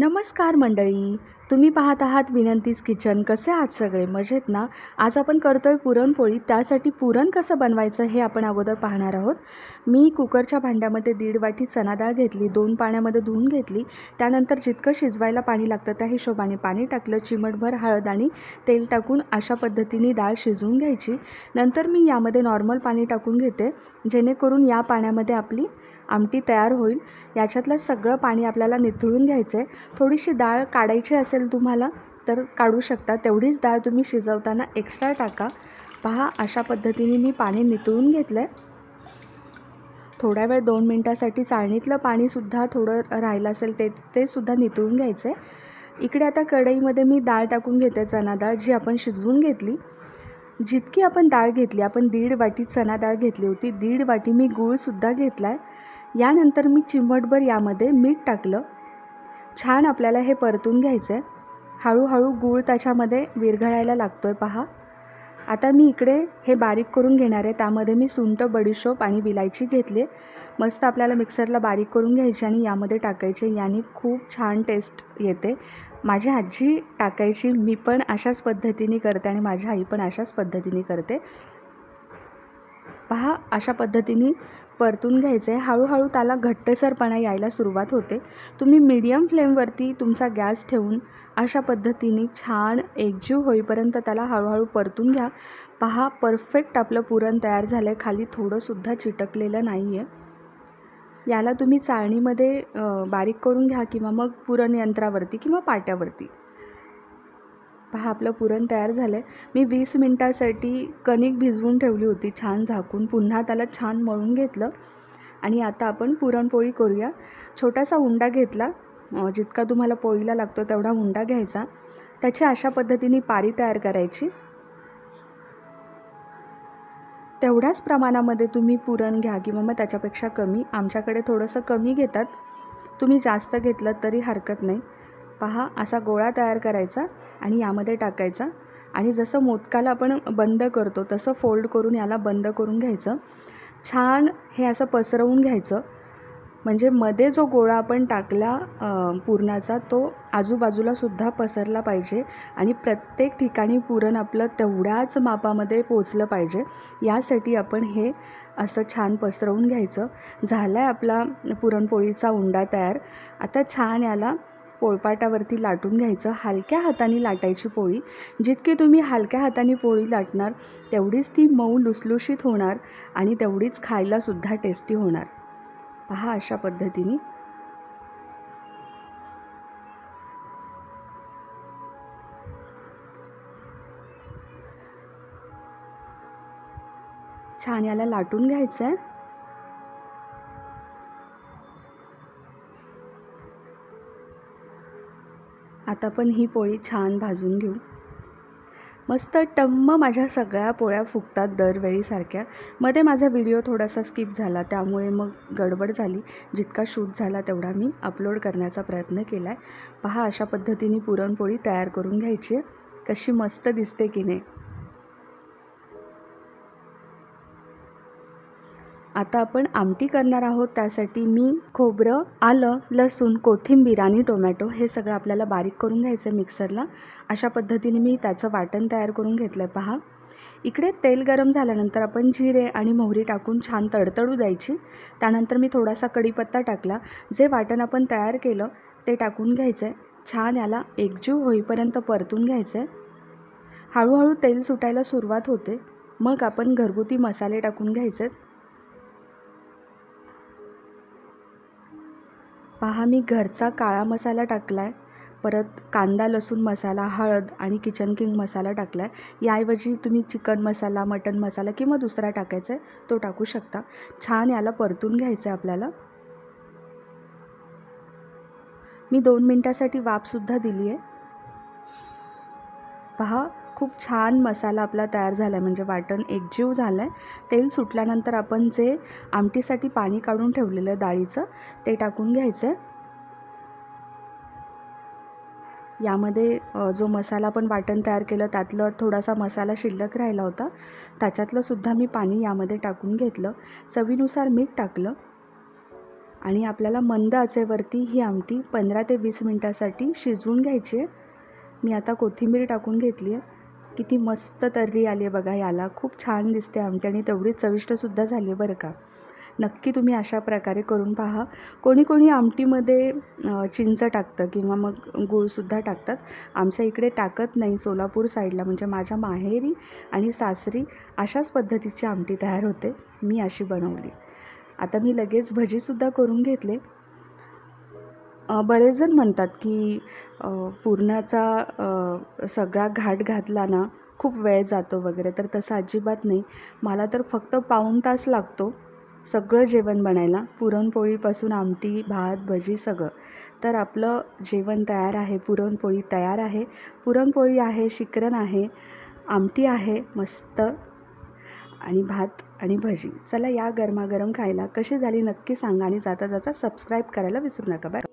नमस्कार मंडळी. तुम्ही पाहत आहात विनंतीज किचन. कसे आहात सगळे? मजेत ना? आज आपण करतो आहे पुरणपोळी. त्यासाठी पुरण कसं बनवायचं हे आपण अगोदर पाहणार आहोत. मी कुकरच्या भांड्यामध्ये दीड वाटी चना डाळ घेतली दोन पाण्यामध्ये धुवून घेतली. त्यानंतर जितकं शिजवायला पाणी लागतं त्या हिशोबाने पाणी टाकलं चिमटभर हळद आणि तेल टाकून अशा पद्धतीने डाळ शिजवून घ्यायची. नंतर मी यामध्ये नॉर्मल पाणी टाकून घेते. जेणेकरून या पाण्यामध्ये आपली आमटी तयार होईल. याच्यातलं सगळं पाणी आपल्याला निथळून घ्यायचं आहे थोडीशी डाळ काढायची असेल तुम्हाला तर काढू शकता. तेवढीच डाळ तुम्ही शिजवताना एक्स्ट्रा टाका. पहा अशा पद्धतीने मी पाणी निथळून घेतलं आहे थोड्या वेळ दोन मिनटासाठी चाळणीतलं पाणीसुद्धा थोडं राहिलं असेल ते ते सुद्धा निथळून घ्यायचं आहे इकडे आता कढईमध्ये मी डाळ टाकून घेते चना डाळ जी आपण शिजवून घेतली. जितकी आपण डाळ घेतली आपण दीड वाटी चना डाळ घेतली होती. दीड वाटी मी गूळसुद्धा घेतला आहे यानंतर मी चिमटभर यामध्ये मीठ टाकलं. छान आपल्याला हे परतून घ्यायचं आहे हळूहळू गूळ त्याच्यामध्ये विरघळायला लागतो आहे पहा. आता मी इकडे हे बारीक करून घेणार आहे. त्यामध्ये मी सुंठ बडीशोप आणि विलायची घेतली मस्त आपल्याला मिक्सरला बारीक करून घ्यायची आणि यामध्ये टाकायचे याने खूप छान टेस्ट येते. माझी आजी टाकायची मी पण अशाच पद्धतीने करते आणि माझी आई पण अशाच पद्धतीने करते. पहा अशा पद्धतीने परतून घ्यायचं आहे हळूहळू त्याला घट्टसरपणा यायला सुरुवात होते. तुम्ही मीडियम फ्लेमवरती तुमचा गॅस ठेवून अशा पद्धतीने छान एकजीव होईपर्यंत त्याला हळूहळू परतून घ्या. पहा परफेक्ट आपलं पुरण तयार झालं आहे खाली थोडंसुद्धा चिटकलेलं नाही आहे याला तुम्ही चाळणीमध्ये बारीक करून घ्या किंवा मग पुरण यंत्रावरती किंवा पाट्यावरती. पहा आपलं पुरण तयार झालं आहे मी वीस मिनटासाठी कणिक भिजवून ठेवली होती छान झाकून. पुन्हा त्याला छान मळून घेतलं. आणि आता आपण पुरणपोळी करूया. छोटासा उंडा घेतला. जितका तुम्हाला पोळीला लागतो तेवढा हुंडा घ्यायचा. त्याची अशा पद्धतीने पारी तयार करायची. तेवढ्याच प्रमाणामध्ये तुम्ही पुरण घ्या किंवा मग त्याच्यापेक्षा कमी. आमच्याकडे थोडंसं कमी घेतात. तुम्ही जास्त घेतलं तरी हरकत नाही. पहा असा गोळा तयार करायचा आणि यामध्ये टाकायचा. आणि जसं मोदकाला आपण बंद करतो तसं फोल्ड करून याला बंद करून घ्यायचं. छान हे असं पसरवून घ्यायचं. म्हणजे मध्ये जो गोळा आपण टाकला पुरणाचा तो आजूबाजूलासुद्धा पसरला पाहिजे आणि प्रत्येक ठिकाणी पुरण आपलं तेवढ्याच मापामध्ये पोचलं पाहिजे. यासाठी आपण हे असं छान पसरवून घ्यायचं. झाला आहे आपला पुरणपोळीचा उंडा तयार. आता छान याला पोळपाटावरती लाटून घ्यायचं. हलक्या हाताने लाटायची पोळी. जितकी तुम्ही हलक्या हाताने पोळी लाटणार तेवढीच ती मऊ लुसलुशीत होणार आणि तेवढीच खायलासुद्धा टेस्टी होणार. पहा अशा पद्धतीने. छान याला लाटून घ्यायचं आहे आता पण ही पोळी छान भाजून घेऊ. मस्त टम्म माझ्या सगळ्या पोळ्या फुगतात दरवेळीसारख्या मध्ये माझा व्हिडिओ थोडासा स्किप झाला त्यामुळे मग गडबड झाली. जितका शूट झाला तेवढा मी अपलोड करण्याचा प्रयत्न केला आहे पहा अशा पद्धतीने पुरणपोळी तयार करून घ्यायची आहे. कशी मस्त दिसते की नाही. आता आपण आमटी करणार आहोत. त्यासाठी मी खोबरं आलं लसूण कोथिंबीर आणि टोमॅटो हे सगळं आपल्याला बारीक करून घ्यायचं आहे मिक्सरला. अशा पद्धतीने मी त्याचं वाटण तयार करून घेतलं आहे पहा. इकडे तेल गरम झाल्यानंतर आपण जिरे आणि मोहरी टाकून छान तडतडू द्यायची. त्यानंतर मी थोडासा कढीपत्ता टाकला. जे वाटण आपण तयार केलं ते टाकून घ्यायचं आहे छान याला एकजीव होईपर्यंत परतून घ्यायचं आहे हळूहळू तेल सुटायला सुरुवात होते. मग आपण घरगुती मसाले टाकून घ्यायचे. पहा मी घरचा काळा मसाला टाकला आहे परत कांदा लसूण मसाला हळद आणि किचन किंग मसाला टाकला आहे याऐवजी तुम्ही चिकन मसाला मटन मसाला किंवा दुसरा टाकायचा आहे तो टाकू शकता. छान याला परतून घ्यायचं आहे आपल्याला. मी दोन मिनटासाठी वाफसुद्धा दिली आहे पहा खूप छान मसाला आपला तयार झाला आहे म्हणजे वाटण एकजीव झालं आहे तेल सुटल्यानंतर आपण जे आमटीसाठी पाणी काढून ठेवलेलं आहे डाळीचं ते टाकून घ्यायचं आहे यामध्ये जो मसाला आपण वाटण तयार केलं त्यातलं थोडासा मसाला शिल्लक राहिला होता. त्याच्यातलं सुद्धा मी पाणी यामध्ये टाकून घेतलं. चवीनुसार मीठ टाकलं. आणि आपल्याला मंद आचेवरती ही आमटी पंधरा ते वीस मिनटासाठी शिजवून घ्यायची आहे. मी आता कोथिंबीर टाकून घेतली आहे. किती मस्त तर्री आली आहे बघा याला. खूप छान दिसते आमटी आणि तेवढीच चविष्टसुद्धा झाली आहे बरं का. नक्की तुम्ही अशा प्रकारे करून पहा. कोणी कोणी आमटीमध्ये चिंच टाकतं किंवा मग गूळसुद्धा टाकतात. आमच्या इकडे टाकत नाही. सोलापूर साईडला म्हणजे माझ्या माहेरी आणि सासरी अशाच पद्धतीची आमटी तयार होते. मी अशी बनवली. आता मी लगेच भजीसुद्धा करून घेतले. बरेच जण म्हणतात की पुरणाचा सगळा घाट घातला ना खूप वेळ जातो वगैरे तर तसं अजिबात नाही. मला तर फक्त पाऊण तास लागतो सगळं जेवण बनायला. पुरणपोळीपासून आमटी भात भजी सगळं. तर आपलं जेवण तयार आहे पुरणपोळी तयार आहे. पुरणपोळी आहे शिकरण आहे आमटी आहे मस्त. आणि भात आणि भजी. चला या गरमागरम खायला. कशी झाली नक्की सांगा आणि जाता जाता सबस्क्राईब करायला विसरू नका. बाय